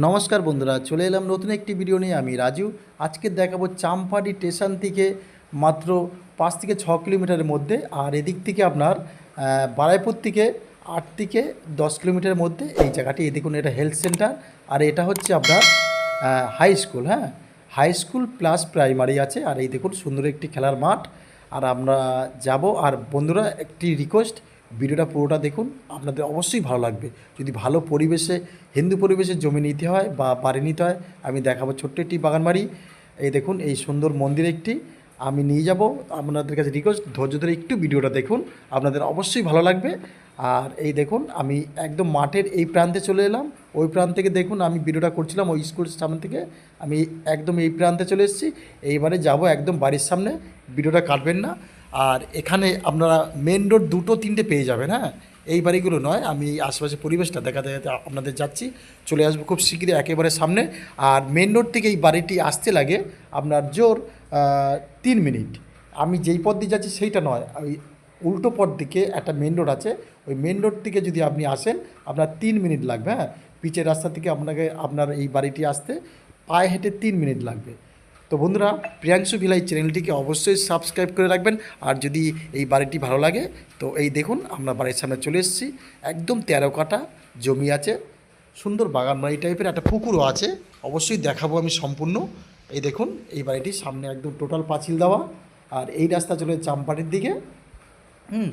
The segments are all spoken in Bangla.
নমস্কার বন্ধুরা, চলে এলাম নতুন একটি ভিডিও নিয়ে। আমি রাজু। আজকে দেখাবো চাম্পাটি স্টেশন থেকে মাত্র পাঁচ থেকে ছ কিলোমিটারের মধ্যে আর এদিক থেকে আপনার বারাইপুর থেকে আট থেকে দশ কিলোমিটারের মধ্যে এই জায়গাটি। দেখুন, এটা হেলথ সেন্টার আর এটা হচ্ছে আপনার হাই স্কুল হ্যাঁ? হাই স্কুল প্লাস প্রাইমারি আছে। আর এই দেখুন, সুন্দর একটি খেলার মাঠ। আর আমরা যাব। আর বন্ধুরা, একটি রিকোয়েস্ট ভিডিওটা পুরোটা দেখুন, আপনাদের অবশ্যই ভালো লাগবে। যদি ভালো পরিবেশে, হিন্দু পরিবেশে জমি নিতে হয় বা বাড়ি নিতে হয়, আমি দেখাবো ছোট্ট একটি বাগান বাড়ি এই দেখুন, এই সুন্দর মন্দির একটি, আমি নিয়ে যাব। আপনাদের কাছে রিকোয়েস্ট ধৈর্য ধরে একটু ভিডিওটা দেখুন, আপনাদের অবশ্যই ভালো লাগবে। আর এই দেখুন, আমি একদম মাঠের এই প্রান্তে চলে এলাম। ওই প্রান্ত থেকে দেখুন, আমি ভিডিওটা করছিলাম ওই স্কুল সামনে থেকে। আমি একদম এই প্রান্তে চলে এসেছি। এইবারে যাব একদম বাড়ির সামনে। ভিডিওটা কাটবেন না। আর এখানে আপনারা মেন রোড দুটো, তিনটে পেয়ে যাবেন হ্যাঁ? এই বাড়িগুলো নয়, আমি আশেপাশে পরিবেশটা দেখাতে দেখাতে আপনাদের যাচ্ছি, চলে আসব খুব শীঘ্রই একেবারে সামনে। আর মেন রোড থেকে এই বাড়িটি আসতে লাগে আপনার জোর তিন মিনিট। আমি যেই পথ দিয়ে যাচ্ছি সেইটা নয় ওই উল্টো পথ দিকে একটা মেন রোড আছে, ওই মেন রোড থেকে যদি আপনি আসেন, আপনার তিন মিনিট লাগবে হ্যাঁ? পিচের রাস্তা থেকে আপনাকে, আপনার এই বাড়িটি আসতে পায়ে হেঁটে তিন মিনিট লাগবে। তো বন্ধুরা, প্রিয়াংশু ভিলাই চ্যানেলটিকে অবশ্যই সাবস্ক্রাইব করে রাখবেন। আর যদি এই বাড়িটি ভালো লাগে, তো এই দেখুন, আমরা বাড়ির সামনে চলে এসেছি। একদম তেরো কাটা জমি আছে, সুন্দর বাগান বাড়ি টাইপের, একটা পুকুরও আছে। অবশ্যই দেখাবো আমি সম্পূর্ণ। এই দেখুন, এই বাড়িটির সামনে একদম টোটাল পাঁচিল দেওয়া। আর এই রাস্তা চলে চাম্পাটির দিকে। হুম,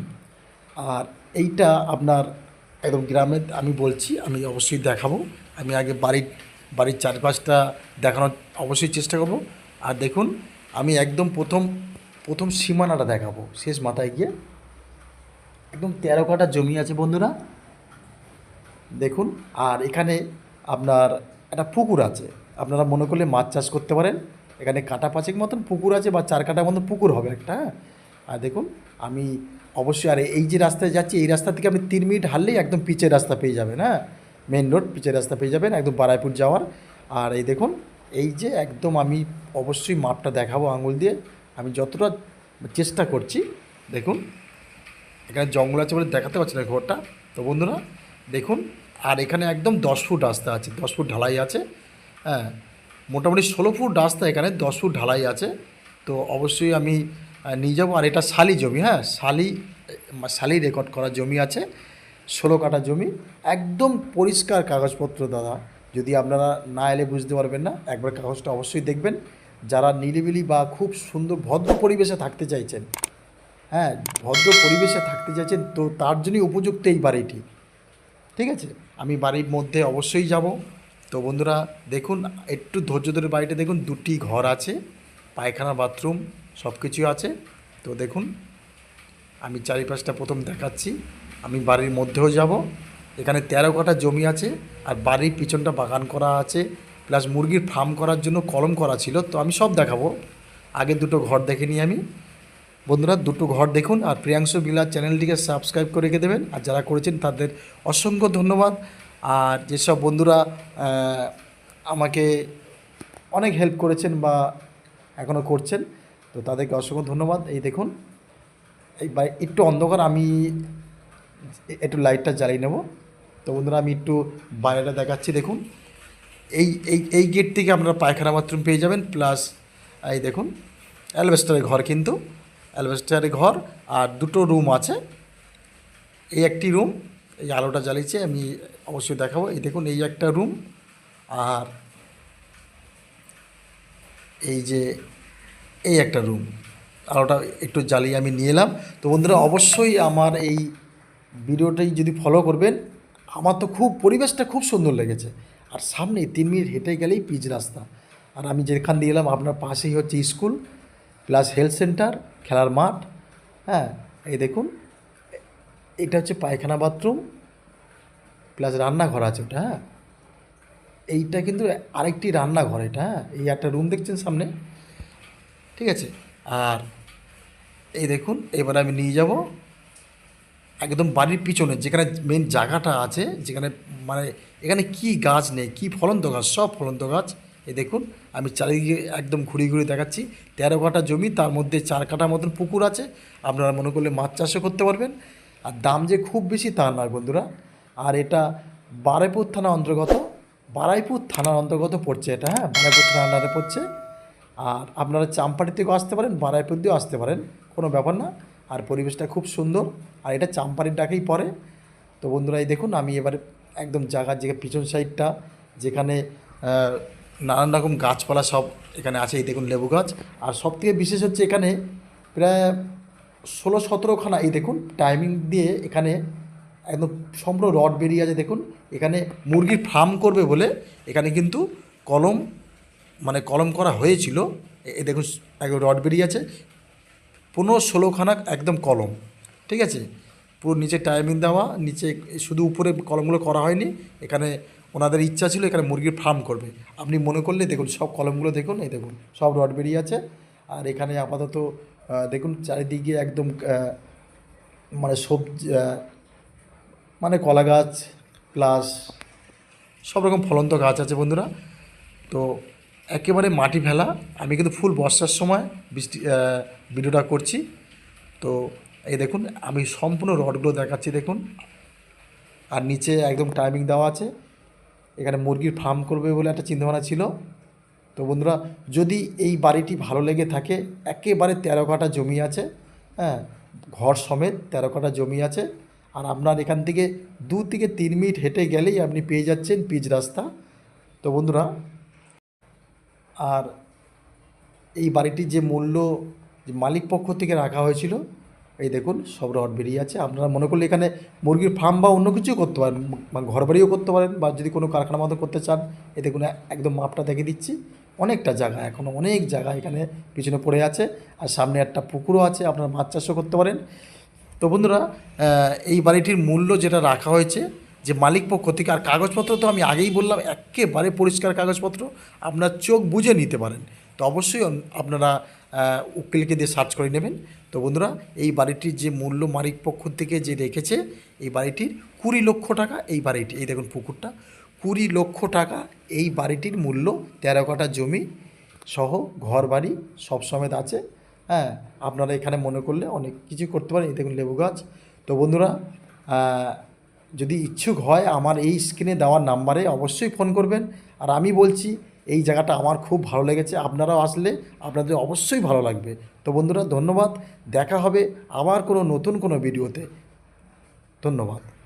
আর এইটা আপনার একদম গ্রামের আমি বলছি, আমি অবশ্যই দেখাবো। আমি আগে বাড়ির বাড়ির চারপাশটা দেখানোর অবশ্যই চেষ্টা করব। আর দেখুন, আমি একদম প্রথম প্রথম সীমানাটা দেখাবো। শেষ মাথায় গিয়ে একদম তেরো কাটা জমি আছে বন্ধুরা। দেখুন, আর এখানে আপনার একটা পুকুর আছে। আপনারা মনে করলে মাছ চাষ করতে পারেন। এখানে কাটা পাঁচেক মতন পুকুর আছে বা চার কাটার মতন পুকুর হবে একটা হ্যাঁ? আর দেখুন, আমি অবশ্যই, আর এই যে রাস্তায় যাচ্ছি, এই রাস্তা থেকে আপনি তিন মিনিট হারলেই একদম পিচের রাস্তা পেয়ে যাবেন হ্যাঁ? মেন রোড, পিচের রাস্তা পেয়ে যাবেন, একদম বারাইপুর যাওয়ার। আর এই দেখুন এই যে একদম আমি অবশ্যই মাপটা দেখাবো আঙুল দিয়ে। আমি যতটা চেষ্টা করছি, দেখুন, এখানে জঙ্গল আছে বলে দেখাতে পারছি না ঘরটা। তো বন্ধুরা, দেখুন, আর এখানে একদম দশ ফুট রাস্তা আছে, দশ ফুট ঢালাই আছে। হ্যাঁ মোটামুটি ষোলো ফুট রাস্তা এখানে, দশ ফুট ঢালাই আছে। তো অবশ্যই আমি নিয়ে যাব। আর এটা শালি জমি হ্যাঁ শালি শালি রেকর্ড করা জমি আছে, ষোলো কাটা জমি। একদম পরিষ্কার কাগজপত্র, দাদা। যদি আপনারা না এলে বুঝতে পারবেন না, একবার কাগজটা অবশ্যই দেখবেন। যারা নিরিবিলি বা খুব সুন্দর ভদ্র পরিবেশে থাকতে চাইছেন হ্যাঁ ভদ্র পরিবেশে থাকতে চাইছেন, তো তার জন্যই উপযুক্ত এই বাড়িটি। ঠিক আছে? আমি বাড়ির মধ্যে অবশ্যই যাব। তো বন্ধুরা, দেখুন, একটু ধৈর্য ধরে বাড়িটা দেখুন, দুটি ঘর আছে, পায়খানা, বাথরুম সব কিছুই আছে। তো দেখুন, আমি চারিপাশটা প্রথম দেখাচ্ছি। আমি বাড়ির মধ্যেও যাব। এখানে তেরো কাটা জমি আছে, আর বাড়ির পিছনটা বাগান করা আছে প্লাস মুরগির ফার্ম করার জন্য কলম করা ছিল, তো আমি সব দেখাবো। আগে দুটো ঘর দেখে নিই আমি। বন্ধুরা, দুটো ঘর দেখুন, আর প্রিয়াংশু বিলার চ্যানেলটিকে সাবস্ক্রাইব করে রেখে দেবেন, আর যারা করেছেন তাদের অসংখ্য ধন্যবাদ। আর যেসব বন্ধুরা আমাকে অনেক হেল্প করেছেন বা এখনও করছেন, তো তাদেরকে অসংখ্য ধন্যবাদ। এই দেখুন, এই একটু অন্ধকার, আমি একটু লাইটটা জ্বালিয়ে নেব। তো বন্ধুরা, আমি একটু বাইরেটা দেখাচ্ছি, দেখুন। এই এই এই গেট থেকে আপনারা পায়খানা বাথরুম পেয়ে যাবেন প্লাস এই দেখুন, অ্যালবেস্টারের ঘর কিন্তু। অ্যালবেস্টারের ঘর আর দুটো রুম আছে। এই একটি রুম এই আলোটা জ্বালিয়েছে, আমি অবশ্যই দেখাবো। এই দেখুন, এই একটা রুম আর এই যে এই একটা রুম আলোটা একটু জ্বালিয়ে আমি নিয়ে এলাম। তো বন্ধুরা, অবশ্যই আমার এই ভিডিওটাই যদি ফলো করবেন আমার তো খুব, পরিবেশটা খুব সুন্দর লেগেছে। আর সামনে তিন মিনিট হেঁটে গেলেই পিচ রাস্তা। আর আমি যেখান দিয়ে এলাম, আপনার পাশেই হচ্ছে স্কুল, প্লাস হেলথ সেন্টার, খেলার মাঠ। হ্যাঁ এই দেখুন, এটা হচ্ছে পায়খানা বাথরুম, প্লাস রান্নাঘর আছে ওটা হ্যাঁ। এইটা কিন্তু আরেকটি রান্নাঘর এটা হ্যাঁ। এই একটা রুম দেখছেন সামনে? ঠিক আছে? আর এই দেখুন, এবার আমি নিয়ে যাব। একদম বাড়ির পিছনে, যেখানে মেন জায়গাটা আছে, যেখানে মানে এখানে কি গাছ নেই, কি ফলন্ত গাছ, সব ফলন্ত গাছ। এ দেখুন, আমি চারিদিকে একদম ঘুরে ঘুরে দেখাচ্ছি। তেরো কাটা জমি, তার মধ্যে চার কাটা মতন পুকুর আছে। আপনারা মনে করলে মাছ চাষও করতে পারবেন। আর দাম যে খুব বেশি তা নয় বন্ধুরা। আর এটা বারেপুর থানা অন্তর্গত, বারাইপুর থানার অন্তর্গত পড়ছে এটা হ্যাঁ? বারাইপুর থানার পড়ছে। আর আপনারা চাম্পাটি থেকেও আসতে পারেন, বারাইপুর দিয়েও আসতে পারেন, কোনো ব্যাপার না। আর পরিবেশটা খুব সুন্দর। আর এটা চাম্পারির ডাকেই পড়ে তো বন্ধুরা, এই দেখুন, আমি এবারে একদম জায়গার যে পিছন সাইডটা, যেখানে নানান রকম গাছপালা সব এখানে আছে, এই দেখুন লেবু গাছ। আর সব থেকে বিশেষ হচ্ছে এখানে প্রায় ষোলো সতেরোখানা এই দেখুন টাইমিং দিয়ে এখানে একদম সম্পূর্ণ রড বেরিয়ে আছে, দেখুন। এখানে মুরগির ফার্ম করবে বলে এখানে কিন্তু কলম মানে কলম করা হয়েছিল। এ- দেখুন, একদম রড বেরিয়ে আছে। পনেরো ষোলোখানা একদম কলম, ঠিক আছে? পুরো নিচে টাইমিং দেওয়া, নিচে শুধু উপরে কলমগুলো করা হয়নি, এখানে ওনাদের ইচ্ছা ছিল এখানে মুরগির ফার্ম করবে। আপনি মনে করলে দেখুন, সব কলমগুলো দেখুন, এই দেখুন, সব রড বেরিয়ে আছে। আর এখানে আপাতত দেখুন চারিদিকে একদম মানে সবজি মানে কলা গাছ প্লাস সব রকম ফলন্ত গাছ আছে বন্ধুরা। তো একেবারে মাটি ফেলা। আমি কিন্তু ফুল বর্ষার সময় বৃষ্টি ভিডিওটা করছি। তো এই দেখুন, আমি সম্পূর্ণ রডগুলো দেখাচ্ছি, দেখুন। আর নিচে একদম টাইমিং দেওয়া আছে। এখানে মুরগির ফার্ম করবে বলে একটা চিন্তাভাবনা ছিল। তো বন্ধুরা, যদি এই বাড়িটি ভালো লেগে থাকে, একেবারে তেরো কাঠা জমি আছে হ্যাঁ ঘর সমেত তেরো কাঠা জমি আছে, আর আপনার এখান থেকে দু থেকে তিন মিনিট হেঁটে গেলেই আপনি পেয়ে যাচ্ছেন পিচ রাস্তা। তো বন্ধুরা আর এই বাড়িটির যে মূল্য যে মালিক পক্ষ থেকে রাখা হয়েছিল, এই দেখুন, সব রড বেরিয়ে আছে। আপনারা মনে করলে এখানে মুরগির ফার্ম বা অন্য কিছুও করতে পারেন, বা ঘর বাড়িও করতে পারেন, বা যদি কোনো কারখানা মতো করতে চান, এই দেখুন একদম মাপটা দেখে দিচ্ছি। অনেকটা জায়গা এখনও অনেক জায়গা এখানে পিছনে পড়ে আছে, আর সামনে একটা পুকুরও আছে, আপনারা মাছ চাষও করতে পারেন। তো বন্ধুরা এই বাড়িটির মূল্য যেটা রাখা হয়েছে যে মালিক পক্ষ থেকে আর কাগজপত্র তো আমি আগেই বললাম, একেবারে পরিষ্কার কাগজপত্র। আপনার চোখ বুঝে নিতে পারেন। তো অবশ্যই আপনারা উকিলকে দিয়ে সার্চ করে নেবেন। তো বন্ধুরা, এই বাড়িটির যে মূল্য মালিক পক্ষ থেকে যে রেখেছে, এই বাড়িটির কুড়ি লক্ষ টাকা এই বাড়িটি এই দেখুন পুকুরটা। কুড়ি লক্ষ টাকা এই বাড়িটির মূল্য, তেরো কাটা জমি সহ ঘর বাড়ি সব সমেত আছে। হ্যাঁ আপনারা এখানে মনে করলে অনেক কিছু করতে পারেন। এই দেখুন লেবু গাছ। তো বন্ধুরা যদি ইচ্ছুক হয় আমার এই স্ক্রিনে দেওয়ার নাম্বারে অবশ্যই ফোন করবেন। আর আমি বলছি, এই জায়গাটা আমার খুব ভালো লেগেছে, আপনারাও আসলে আপনাদের অবশ্যই ভালো লাগবে। তো বন্ধুরা, ধন্যবাদ, দেখা হবে আবার কোনো নতুন কোনো ভিডিওতে। ধন্যবাদ।